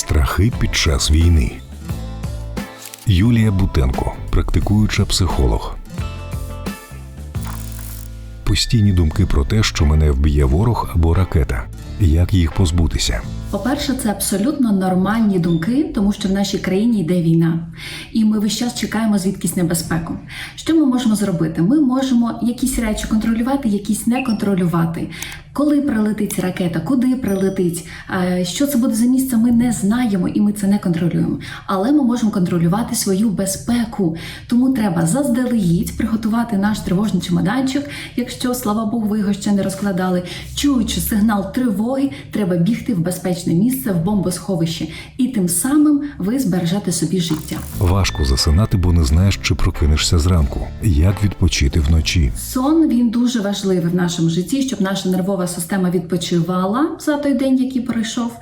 Страхи під час війни. Юлія Бутенко, практикуюча психолог. Постійні думки про те, що мене вб'є ворог або ракета. Як їх позбутися? По-перше, це абсолютно нормальні думки, тому що в нашій країні йде війна, і ми весь час чекаємо звідкись небезпеку. Що ми можемо зробити? Ми можемо якісь речі контролювати, якісь не контролювати. Коли прилетить ракета, куди прилетить, е, що це буде за місце, ми не знаємо і ми це не контролюємо. Але ми можемо контролювати свою безпеку. Тому треба заздалегідь приготувати наш тривожний чемоданчик. Якщо, слава Богу, ви його ще не розкладали, чуючи сигнал тривоги, треба бігти в безпечне місце в бомбосховище, і тим самим ви збережете собі життя. Важко засинати, бо не знаєш, чи прокинешся зранку. Як відпочити вночі? Сон він дуже важливий в нашому житті, щоб наша нервова система відпочивала за той день, який пройшов.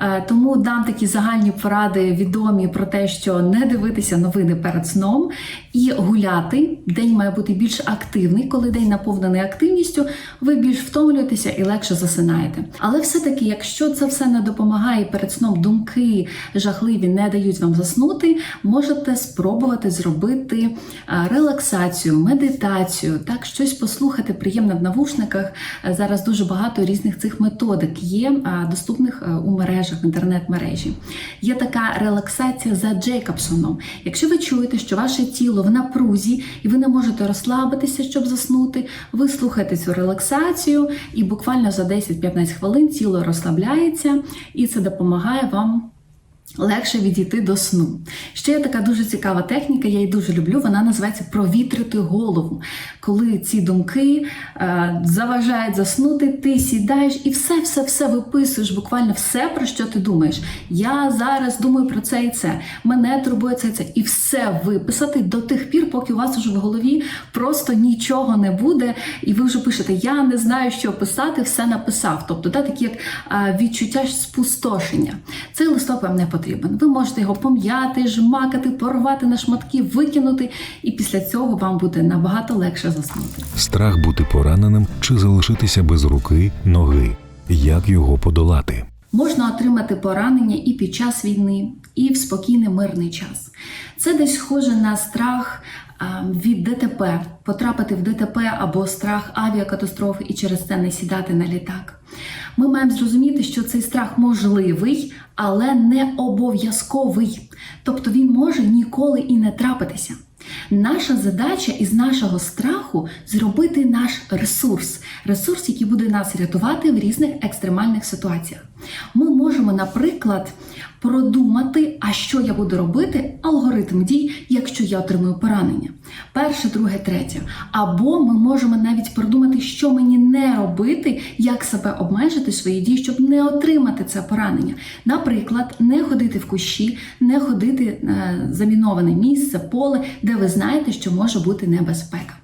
Е, Тому дам такі загальні поради відомі про те, що не дивитися новини перед сном і гуляти. День має бути більш активний. Коли день наповнений активністю, ви більш втомлюєтеся і легше засинаєте. Але все-таки, якщо це все не допомагає перед сном, думки жахливі не дають вам заснути, можете спробувати зробити е, релаксацію, медитацію, так щось послухати приємно в навушниках. Е, Зараз дуже багато різних цих методик є е, доступних у мережах, інтернет-мережі. Є така релаксація за Джейкобсоном. Якщо ви чуєте, що ваше тіло в напрузі і ви не можете розслабитися, щоб заснути, ви слухаєте цю релаксацію, і буквально за 10-15 хвилин тіло розслабляється, і це допомагає вам. Легше відійти до сну. Ще є така дуже цікава техніка, я її дуже люблю. Вона називається провітрити голову. Коли ці думки е, заважають заснути, ти сідаєш і все-все-все виписуєш, буквально все, про що ти думаєш. Я зараз думаю про це і це. Мене турбує це і це. І все виписати до тих пір, поки у вас уже в голові просто нічого не буде, і ви вже пишете: Я не знаю, що писати, все написав. Тобто, да, такі як е, відчуття спустошення. Цей листок не потрібен. Ви можете його пом'яти, жмакати, порвати на шматки, викинути, і після цього вам буде набагато легше заснути. Страх бути пораненим чи залишитися без руки, ноги. Як його подолати? Можна отримати поранення і під час війни, і в спокійний мирний час. Це десь схоже на страх від ДТП, потрапити в ДТП або страх авіакатастрофи і через це не сідати на літак. Ми маємо зрозуміти, що цей страх можливий, але не обов'язковий. Тобто він може ніколи і не трапитися. Наша задача із нашого страху зробити наш ресурс, ресурс, який буде нас рятувати в різних екстремальних ситуаціях. Ми можемо, наприклад, продумати, а що я буду робити, алгоритм дій, якщо я отримую поранення. Перше, друге, третє. Або ми можемо навіть продумати, що мені не робити, як себе обмежити свої дії, щоб не отримати це поранення. Наприклад, не ходити в кущі, не ходити е, заміноване місце, поле, де ви знаєте, що може бути небезпека.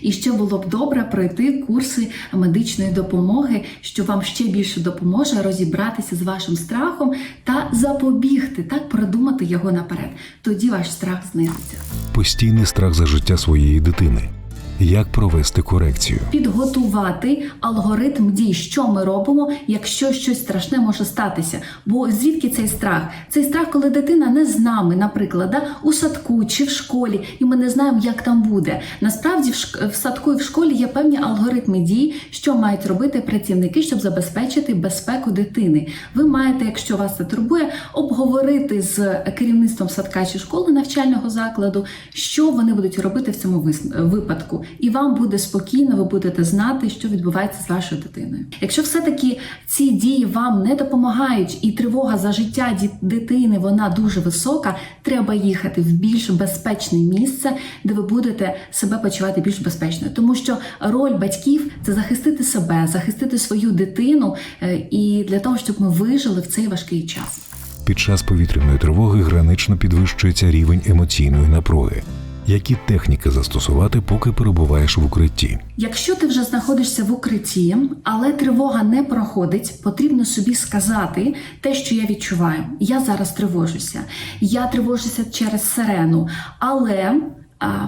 І ще було б добре пройти курси медичної допомоги, що вам ще більше допоможе розібратися з вашим страхом та запобігти, так продумати його наперед. Тоді ваш страх знизиться. Постійний страх за життя своєї дитини. Як провести корекцію? Підготувати алгоритм дій, що ми робимо, якщо щось страшне може статися. Бо звідки цей страх? Цей страх, коли дитина не з нами, наприклад, да, у садку чи в школі, і ми не знаємо, як там буде. Насправді в, садку і в школі є певні алгоритми дій, що мають робити працівники, щоб забезпечити безпеку дитини. Ви маєте, якщо вас це турбує, обговорити з керівництвом садка чи школи навчального закладу, що вони будуть робити в цьому випадку. І вам буде спокійно, ви будете знати, що відбувається з вашою дитиною. Якщо все-таки ці дії вам не допомагають, і тривога за життя дитини вона дуже висока, треба їхати в більш безпечне місце, де ви будете себе почувати більш безпечно. Тому що роль батьків це захистити себе, захистити свою дитину е, і для того, щоб ми вижили в цей важкий час. Під час повітряної тривоги гранично підвищується рівень емоційної напруги. Які техніки застосувати, поки перебуваєш в укритті? Якщо ти вже знаходишся в укритті, але тривога не проходить, потрібно собі сказати те, що я відчуваю. Я зараз тривожуся. Я тривожуся через сирену, але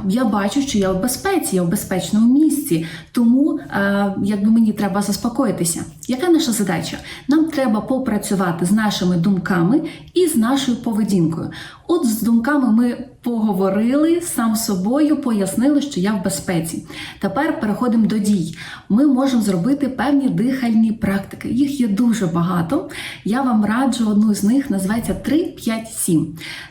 я бачу, що я в безпеці, я в безпечному місці, тому якби мені треба заспокоїтися. Яка наша задача? Нам треба попрацювати з нашими думками і з нашою поведінкою. От з думками ми поговорили сам собою, пояснили, що я в безпеці. Тепер переходимо до дій. Ми можемо зробити певні дихальні практики. Їх є дуже багато. Я вам раджу одну з них, називається 3-5-7.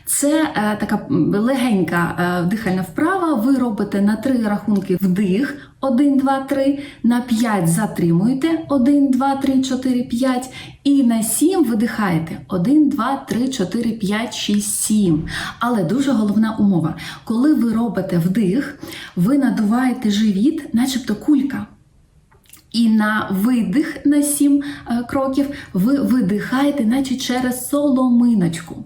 Це е, така легенька е, дихальна вправа. Ви робите на три рахунки вдих. 1, 2, 3, на 5 затримуєте 1, 2, 3, 4, 5 і на 7 видихаєте 1, 2, 3, 4, 5, 6, 7. Але дуже головна умова. Коли ви робите вдих, ви надуваєте живіт, начебто кулька. І на видих на 7 кроків ви видихаєте, наче через соломиночку.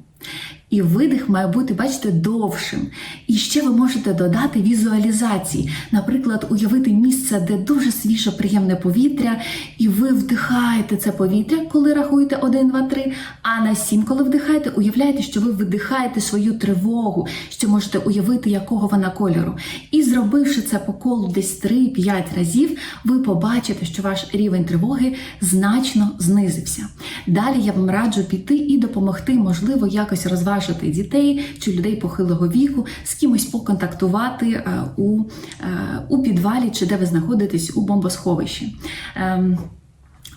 І видих має бути, бачите, довшим. І ще ви можете додати візуалізації. Наприклад, уявити місце, де дуже свіже, приємне повітря, і ви вдихаєте це повітря, коли рахуєте 1, 2, 3, а на 7, коли вдихаєте, уявляєте, що ви видихаєте свою тривогу, що можете уявити, якого вона кольору. І зробивши це по колу десь 3-5 разів, ви побачите, що ваш рівень тривоги значно знизився. Далі я вам раджу піти і допомогти, можливо, якось розважити дітей чи людей похилого віку, з кимось поконтактувати е, у, е, у підвалі чи де ви знаходитесь у бомбосховищі.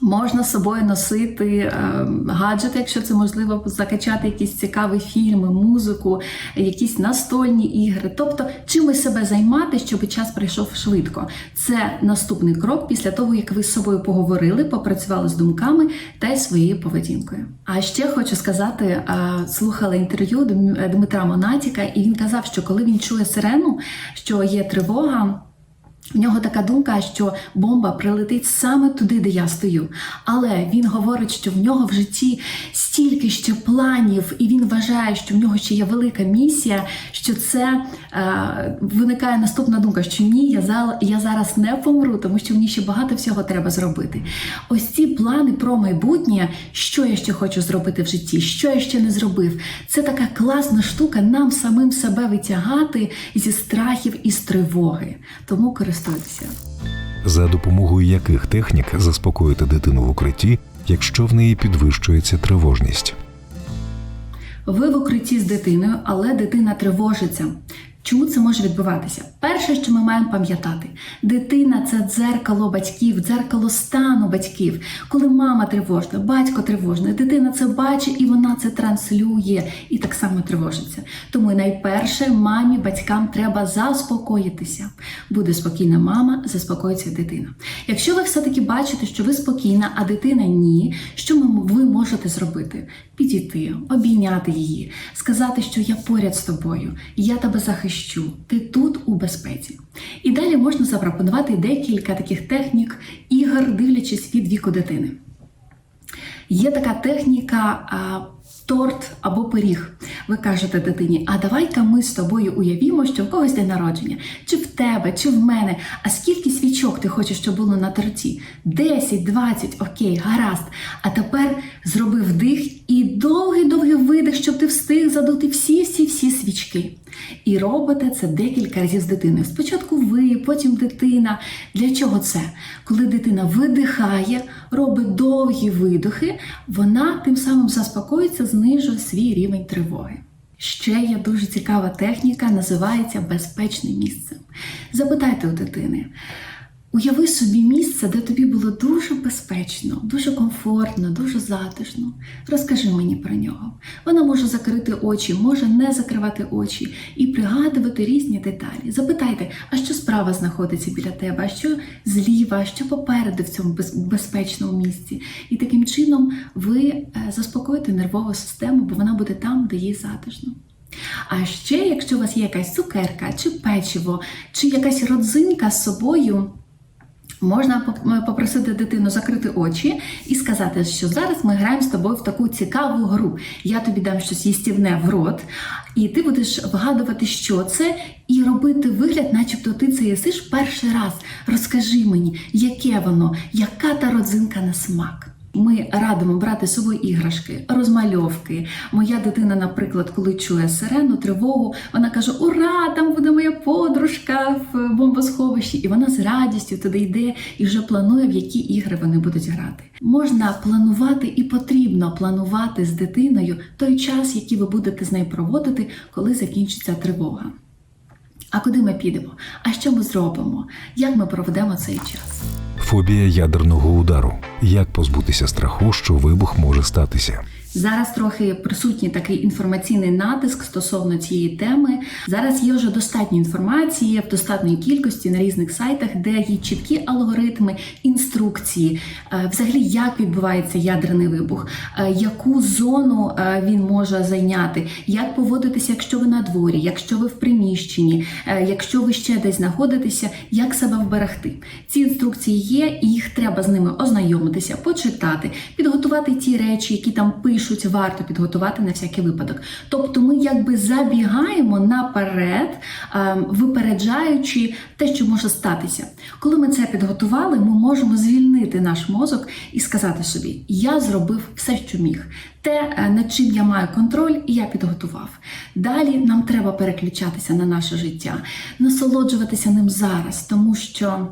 Ем, Можна з собою носити е, гаджети, якщо це можливо, закачати якісь цікаві фільми, музику, якісь настольні ігри. Тобто, чимось себе займати, щоб час прийшов швидко. Це наступний крок після того, як ви з собою поговорили, попрацювали з думками та й своєю поведінкою. А ще хочу сказати, е, слухала інтерв'ю Дм- Дмитра Монатіка, і він казав, що коли він чує сирену, що є тривога. В нього така думка, що бомба прилетить саме туди, де я стою. Але він говорить, що в нього в житті стільки ще планів, і він вважає, що в нього ще є велика місія. Що це е, виникає наступна думка: що ні, я я зараз не помру, тому що мені ще багато всього треба зробити. Ось ці плани про майбутнє, що я ще хочу зробити в житті, що я ще не зробив. Це така класна штука нам самим себе витягати зі страхів і з тривоги. Тому користуйтеся. За допомогою яких технік заспокоїти дитину в укритті, якщо в неї підвищується тривожність. Ви в укритті з дитиною, але дитина тривожиться. Чому це може відбуватися? Перше, що ми маємо пам'ятати, дитина це дзеркало батьків, дзеркало стану батьків. Коли мама тривожна, батько тривожний, дитина це бачить і вона це транслює і так само тривожиться. Тому найперше мамі, батькам треба заспокоїтися. Буде спокійна мама, заспокоїться дитина. Якщо ви все-таки бачите, що ви спокійна, а дитина ні, що ви можете зробити? Підійти, обійняти її, сказати, що я поряд з тобою, я тебе захищу, ти тут у безпеці. І далі можна запропонувати декілька таких технік ігор, дивлячись від віку дитини. Є така техніка торт або пиріг. Ви кажете дитині, а давай-ка ми з тобою уявімо, що в когось день народження, чи в тебе, чи в мене. А скільки свічок ти хочеш, щоб було на торті? 10, 20, окей, гаразд. А тепер зроби вдих і довгий-довгий видих, щоб ти встиг задути всі-всі-всі свічки. І робите це декілька разів з дитиною. Спочатку ви, потім дитина. Для чого це? Коли дитина видихає, робить довгі видохи, вона тим самим заспокоїться, знижує свій рівень тривоги. Ще є дуже цікава техніка, називається безпечне місце. Запитайте у дитини. Уяви собі місце, де тобі було дуже безпечно, дуже комфортно, дуже затишно. Розкажи мені про нього. Вона може закрити очі, може не закривати очі і пригадувати різні деталі. Запитайте, а що справа знаходиться біля тебе, а що зліва, що попереду в цьому без- безпечному місці. І таким чином ви е, заспокоїте нервову систему, бо вона буде там, де їй затишно. А ще, якщо у вас є якась цукерка, чи печиво, чи якась родзинка з собою. Можна попросити дитину закрити очі і сказати, що зараз ми граємо з тобою в таку цікаву гру. Я тобі дам щось їстівне в рот, і ти будеш вгадувати, що це, і робити вигляд, начебто ти це їсиш перший раз. Розкажи мені, яке воно, яка та родзинка на смак. Ми радимо брати з собою іграшки, розмальовки. Моя дитина, наприклад, коли чує сирену, тривогу, вона каже: Ура! Там буде моя подружка в бомбосховищі, і вона з радістю туди йде і вже планує, в які ігри вони будуть грати. Можна планувати і потрібно планувати з дитиною той час, який ви будете з нею проводити, коли закінчиться тривога. А куди ми підемо? А що ми зробимо? Як ми проведемо цей час? Фобія ядерного удару. Як позбутися страху, що вибух може статися? Зараз трохи присутній такий інформаційний натиск стосовно цієї теми. Зараз є вже достатньо інформації в достатній кількості на різних сайтах, де є чіткі алгоритми, інструкції, е, взагалі як відбувається ядерний вибух, е, яку зону е, він може зайняти, як поводитися, якщо ви на дворі, якщо ви в приміщенні, якщо ви ще десь знаходитеся, як себе вберегти. Ці інструкції є, і їх треба з ними ознайомитися, почитати, підготувати ті речі, які там пишуть, варто підготувати на всякий випадок. Тобто, ми якби забігаємо наперед, е, випереджаючи те, що може статися. Коли ми це підготували, ми можемо звільнити наш мозок і сказати собі: я зробив все, що міг. Те, е, над чим я маю контроль, і я підготував. Далі нам треба переключатися на наше життя, насолоджуватися ним зараз, тому що.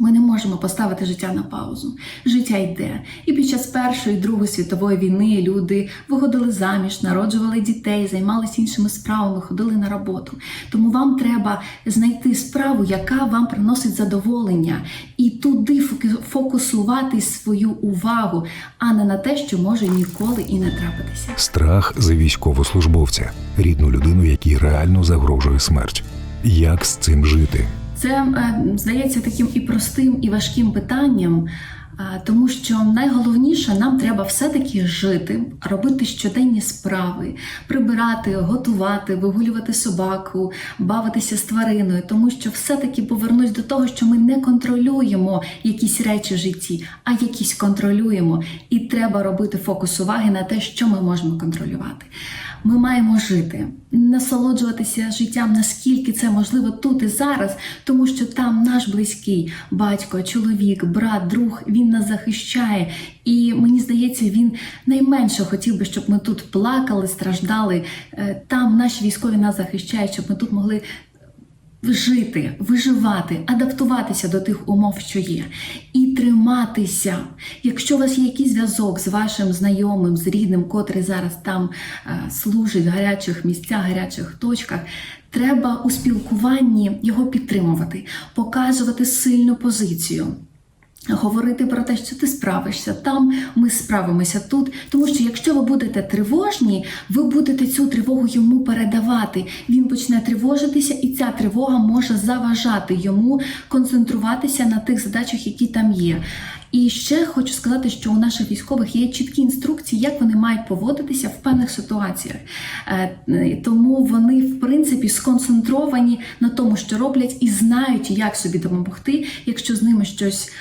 Ми не можемо поставити життя на паузу. Життя йде. І під час Першої і Другої світової війни люди виходили заміж, народжували дітей, займалися іншими справами, ходили на роботу. Тому вам треба знайти справу, яка вам приносить задоволення, і туди фоку- фокусувати свою увагу, а не на те, що може ніколи і не трапитися. Страх за військовослужбовця, рідну людину, якій реально загрожує смерть. Як з цим жити? Це е, здається таким і простим, і важким питанням, е, тому що найголовніше нам треба все-таки жити, робити щоденні справи, прибирати, готувати, вигулювати собаку, бавитися з твариною, тому що все-таки повернусь до того, що ми не контролюємо якісь речі в житті, а якісь контролюємо. І треба робити фокус уваги на те, що ми можемо контролювати. Ми маємо жити, насолоджуватися життям, наскільки це можливо тут і зараз, тому що там наш близький батько, чоловік, брат, друг він нас захищає. І мені здається, він найменше хотів би, щоб ми тут плакали, страждали. Е, Там наші військові нас захищають, щоб ми тут могли жити, виживати, адаптуватися до тих умов, що є, і триматися. Якщо у вас є якийсь зв'язок з вашим знайомим, з рідним, котрий зараз там е, служить в гарячих місцях, гарячих точках. Треба у спілкуванні його підтримувати, показувати сильну позицію. Говорити про те, що ти справишся там, ми справимося тут. Тому що якщо ви будете тривожні, ви будете цю тривогу йому передавати. Він почне тривожитися, і ця тривога може заважати йому концентруватися на тих задачах, які там є. І ще хочу сказати, що у наших військових є чіткі інструкції, як вони мають поводитися в певних ситуаціях. Е, Тому вони, в принципі, сконцентровані на тому, що роблять, і знають, як собі допомогти, якщо з ними щось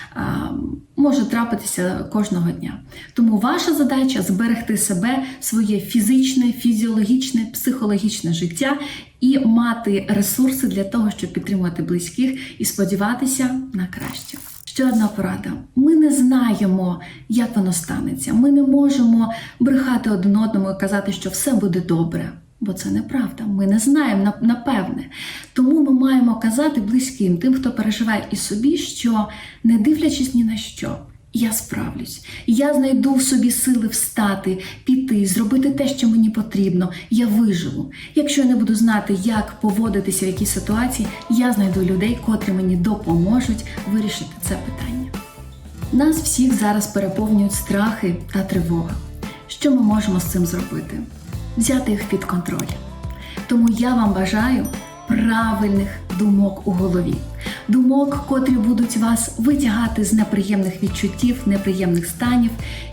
може трапитися кожного дня. Тому ваша задача зберегти себе, своє фізичне, фізіологічне, психологічне життя і мати ресурси для того, щоб підтримувати близьких і сподіватися на краще. Ще одна порада: ми не знаємо, як воно станеться. Ми не можемо брехати один одному і казати, що все буде добре. Бо це неправда. Ми не знаємо напевне. Тому ми маємо казати близьким, тим, хто переживає і собі, що не дивлячись ні на що. Я справлюсь, я знайду в собі сили встати, піти, зробити те, що мені потрібно. Я виживу. Якщо я не буду знати, як поводитися в якійсь ситуації, я знайду людей, котрі мені допоможуть вирішити це питання. Нас всіх зараз переповнюють страхи та тривога. Що ми можемо з цим зробити? Взяти їх під контроль. Тому я вам бажаю правильних думок у голові, думок, котрі будуть вас витягати з неприємних відчуттів, неприємних станів,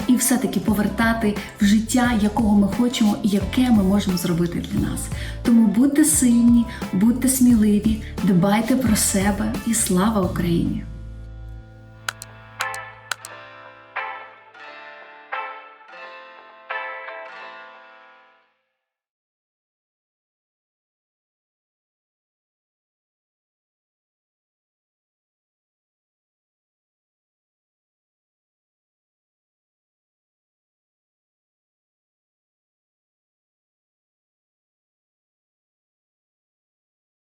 і все-таки повертати в життя, якого ми хочемо і яке ми можемо зробити для нас. Тому будьте сильні, будьте сміливі, дбайте про себе і слава Україні!